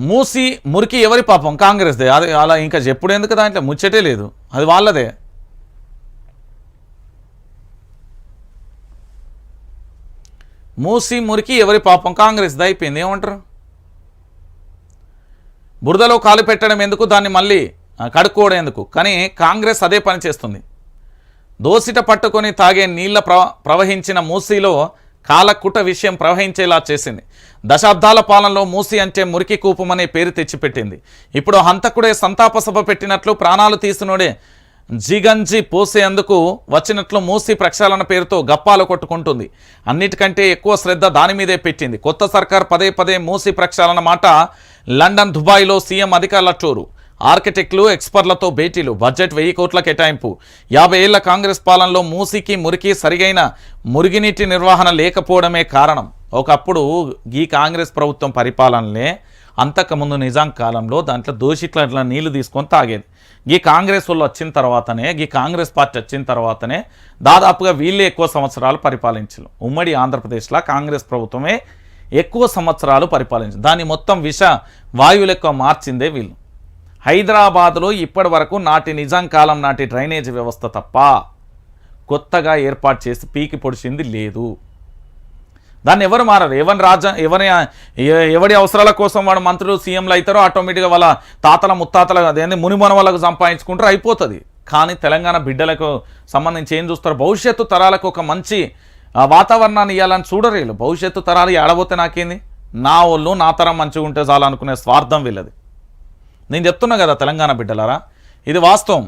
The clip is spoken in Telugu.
మూసి మురికి ఎవరి పాపం? కాంగ్రెస్దే. అది అలా ఇంకా చెప్పుడు ఎందుకు దాంట్లో? ముచ్చటే లేదు. అది వాళ్ళదే. మూసి మురికి ఎవరి పాపం? కాంగ్రెస్ది అయిపోయింది. ఏమంటారు? బురదలో కాలు పెట్టడం ఎందుకు? దాన్ని మళ్ళీ కడుక్కోవడం ఎందుకు? కానీ కాంగ్రెస్ అదే పని చేస్తుంది. దోసిట పట్టుకొని తాగే నీళ్ళ ప్రవ ప్రవహించిన మూసీలో కాలకుట విషయం ప్రవహించేలా చేసింది. దశాబ్దాల పాలనలో మూసి అంటే మురికి కూపమనే పేరు తెచ్చిపెట్టింది. ఇప్పుడు హంతకుడే సంతాప సభ పెట్టినట్లు ప్రాణాలు తీసినోడే జిగంజి పోసేందుకు వచ్చినట్లు మూసి ప్రక్షాళన పేరుతో గప్పాలు కొట్టుకుంటుంది. అన్నిటికంటే ఎక్కువ శ్రద్ధ దాని మీదే పెట్టింది. కొత్త సర్కార్ పదే పదే మూసి ప్రక్షాళన మాట లండన్ దుబాయ్లో సీఎం అధికారుల టూరు. ఆర్కిటెక్టులు ఎక్స్పర్ట్లతో భేటీలు బడ్జెట్ వెయ్యి కోట్ల కేటాయింపు. యాభై ఏళ్ళ కాంగ్రెస్ పాలనలో మూసికి మురికి సరిగైన మురిగినీటి నిర్వహణ లేకపోవడమే కారణం. ఒకప్పుడు ఈ కాంగ్రెస్ ప్రభుత్వం పరిపాలనలే అంతకుముందు నిజాం కాలంలో దాంట్లో దోషిట్ల ఇట్లా నీళ్ళు తీసుకొని తాగేది. ఈ కాంగ్రెస్ వాళ్ళు వచ్చిన తర్వాతనే ఈ కాంగ్రెస్ పార్టీ వచ్చిన తర్వాతనే దాదాపుగా వీళ్ళే ఎక్కువ సంవత్సరాలు పరిపాలించారు ఉమ్మడి ఆంధ్రప్రదేశ్లో కాంగ్రెస్ ప్రభుత్వమే ఎక్కువ సంవత్సరాలు పరిపాలించింది. దాన్ని మొత్తం విష వాయువులు ఎక్కువ మార్చిందే వీళ్ళు. హైదరాబాద్లో ఇప్పటి వరకు నాటి నిజాం కాలం నాటి డ్రైనేజ్ వ్యవస్థ తప్ప కొత్తగా ఏర్పాటు చేసి పీకి పొడిచింది లేదు. దాన్ని ఎవరు మారరు? ఎవరి రాజ్యం ఎవరి ఎవడి అవసరాల కోసం వాడు మంత్రులు సీఎంలు అవుతారో ఆటోమేటిక్గా వాళ్ళ తాతల ముత్తాతల అదేంది మునిమొన వాళ్ళకు సంపాదించుకుంటారు అయిపోతుంది. కానీ తెలంగాణ బిడ్డలకు సంబంధించి ఏం చూస్తారు? భవిష్యత్తు తరాలకు ఒక మంచి వాతావరణాన్ని ఇవ్వాలని చూడరు భవిష్యత్తు తరాలు ఏడబోతే నాకేంది? నా వాళ్ళు నా తరం మంచిగా ఉంటే చాలనుకునే స్వార్థం వీళ్ళది. నేను చెప్తున్నా కదా తెలంగాణ బిడ్డలారా? ఇది వాస్తవం.